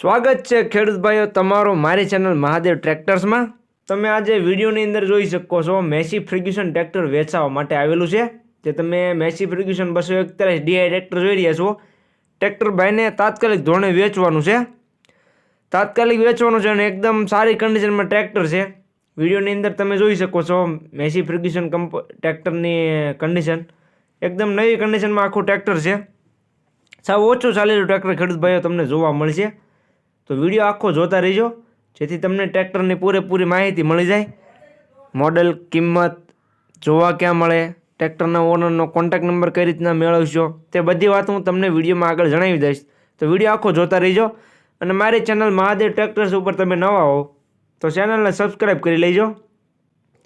સ્વાગત છે ખેડૂત ભાઈઓ તમારો મારી ચેનલ મહાદેવ ટ્રેક્ટર્સમાં. તમે આજે વિડીયોની અંદર જોઈ શકો છો, મેસી ફ્રિગ્યુશન ટ્રેક્ટર વેચાવા માટે આવેલું છે, જે તમે મેસી ફ્રિગ્યુશન બસો એકતાલીસ ડીઆઈ ટ્રેક્ટર જોઈ રહ્યા છો. ટ્રેક્ટર ભાઈને તાત્કાલિક ધોરણે વેચવાનું છે. તાત્કાલિક વેચવાનું છે અને એકદમ સારી કન્ડિશનમાં ટ્રેક્ટર છે. વિડીયોની અંદર તમે જોઈ શકો છો, મેસી ફ્રિગ્યુશન કંપ, ટ્રેક્ટરની કન્ડિશન એકદમ નવી કન્ડિશનમાં આખું ટ્રેક્ટર છે. સાવ ઓછું ચાલેલું ટ્રેક્ટર ખેડૂત ભાઈઓ તમને જોવા મળશે. તો વીડિયો આખો જોતા રહેજો. જેથી તમને ટ્રેક્ટરની પૂરેપૂરી માહિતી મળી જાય. મોડલ, કિંમત, જોવા ક્યાં મળે, ટ્રેક્ટરના ઓનરનો કોન્ટેક નંબર કઈ રીતના મેળવશો, તે બધી વાત હું તમને વિડીયોમાં આગળ જણાવી દઈશ. તો વીડિયો આખો જોતા રહેજો. અને મારી ચેનલ મહાદેવ ટ્રેક્ટર્સ ઉપર તમે નવા હો, તો ચેનલને સબસ્ક્રાઈબ કરી લેજો.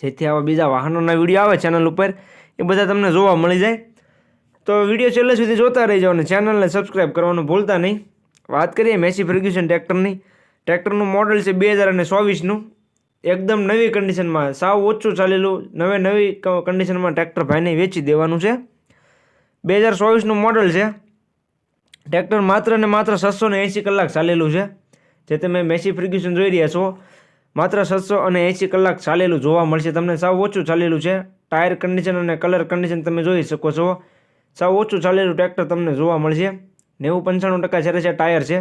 જેથી આવા બીજા વાહનોના વીડિયો આવે ચેનલ ઉપર, એ બધા તમને જોવા મળી જાય. તો વીડિયો છેલ્લે સુધી જોતા રહેજો અને ચેનલને સબસ્ક્રાઈબ કરવાનું ભૂલતા નહીં. વાત કરીએ મેસી ફર્ગ્યુસન ટ્રેક્ટરની. ટ્રેક્ટરનું મોડલ છે બે હજાર અને ચોવીસનું. એકદમ નવી કન્ડિશનમાં સાવ ઓછું ચાલેલું, નવે નવી કન્ડિશનમાં ટ્રેક્ટર ભાઈને વેચી દેવાનું છે. બે હજાર ચોવીસનું મોડલ છે. ટ્રેક્ટર માત્ર ને માત્ર છસો ને એંસી કલાક ચાલેલું છે. જે તમે મેસી ફર્ગ્યુસન જોઈ રહ્યા છો, માત્ર છસો અને એંસી કલાક ચાલેલું જોવા મળશે તમને. સાવ ઓછું ચાલેલું છે. ટાયર કન્ડિશન અને કલર કન્ડિશન તમે જોઈ શકો છો. સાવ ઓછું ચાલેલું ટ્રેક્ટર તમને જોવા મળશે. નેવું પંચાણું ટકા જ્યારે છે ટાયર છે.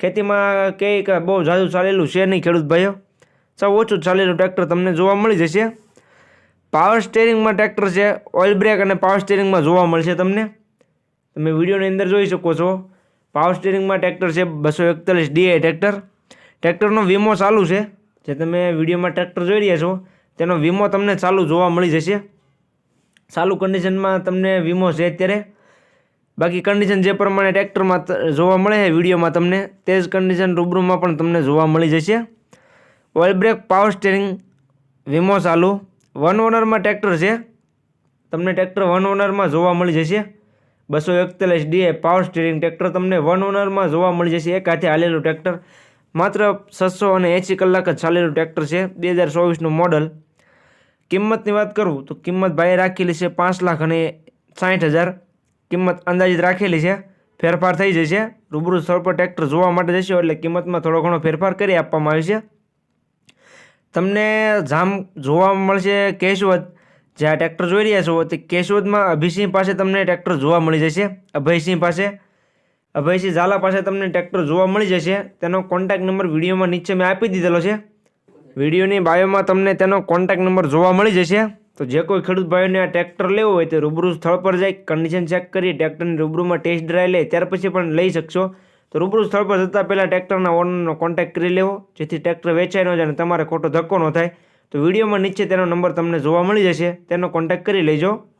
ખેતીમાં કંઈક બહુ ઝાઝું ચાલેલું છે નહીં, ખેડૂત ભાઈઓ. સાવ ઓછું ચાલેલું ટ્રેક્ટર તમને જોવા મળી જશે. પાવર સ્ટેરિંગમાં ટ્રેક્ટર છે ઓઇલ બ્રેક અને પાવર સ્ટેરિંગમાં જોવા મળશે તમને. તમે વિડીયોની અંદર જોઈ શકો છો. પાવર સ્ટેરિંગમાં ટ્રેક્ટર છે, બસો એકતાલીસ ડીએ ટ્રેક્ટર. ટ્રેક્ટરનો વીમો ચાલુ છે. જે તમે વિડીયોમાં ટ્રેક્ટર જોઈ રહ્યા છો, તેનો વીમો તમને ચાલુ જોવા મળી જશે. ચાલુ કન્ડિશનમાં તમને વીમો છે અત્યારે. બાકી કન્ડિશન જે પ્રમાણે ટ્રેક્ટરમાં જોવા મળે છે વિડીયોમાં તમને, તે જ કન્ડિશન રૂબરૂમાં પણ તમને જોવા મળી જશે. ઓઇલ બ્રેક પાવર સ્ટેરિંગ વીમો ચાલુ વન ઓનરમાં ટ્રેક્ટર છે. તમને ટ્રેક્ટર વન ઓનરમાં જોવા મળી જશે. બસો એકતાલીસ ડીએ પાવર સ્ટેરિંગ ટ્રેક્ટર તમને વન ઓનરમાં જોવા મળી જશે. એક હાથે હાલેલું ટ્રેક્ટર માત્ર છસો અને એંસી કલાક જ ચાલેલું ટ્રેક્ટર છે. બે હજાર ચોવીસનું મોડલ કિંમતની વાત કરું તો કિંમત ભાઈએ રાખેલી છે પાંચ લાખ અને સાઠ હજાર. કિંમત અંદાજિત રાખેલી છે. ફેરફાર થઈ જશે. રૂબરૂ સ્થળ પર ટ્રેક્ટર જોવા માટે જશો એટલે કિંમતમાં થોડો ઘણો ફેરફાર કરી આપવામાં આવશે તમને જામ જોવા મળશે કેશવદ. જે આ ટ્રેક્ટર જોઈ રહ્યા છો, તે કેશવદમાં અભયસિંહ પાસે તમને ટ્રેક્ટર જોવા મળી જશે. અભયસિંહ પાસે. અભયસિંહ ઝાલા પાસે તમને ટ્રેક્ટર જોવા મળી જશે. તેનો કોન્ટેક્ટ નંબર વિડીયોમાં નીચે મેં આપી દીધેલો છે. વિડીયોની બાયોમાં તમને તેનો કોન્ટેક્ટ નંબર જોવા મળી જશે. તો જે કોઈ ખેડૂત ભાઈઓને આ ટ્રેક્ટર લેવું હોય તે રૂબરૂ સ્થળ પર જાય કન્ડિશન ચેક કરી ટ્રેક્ટરની રૂબરૂમાં ટેસ્ટ ડ્રાઈવ લે, ત્યાર પછી પણ લઈ શકશો. તો રૂબરૂ સ્થળ પર જતાં પહેલાં ટ્રેક્ટરના ઓનરનો કોન્ટેક્ટ કરી લેવો, જેથી ટ્રેક્ટર વેચાઈ ન જાય અને તમારે ખોટો ધક્કો ન થાય. તો વિડીયોમાં નીચે તેનો નંબર તમને જોવા મળી જશે, તેનો કોન્ટેક્ટ કરી લેજો.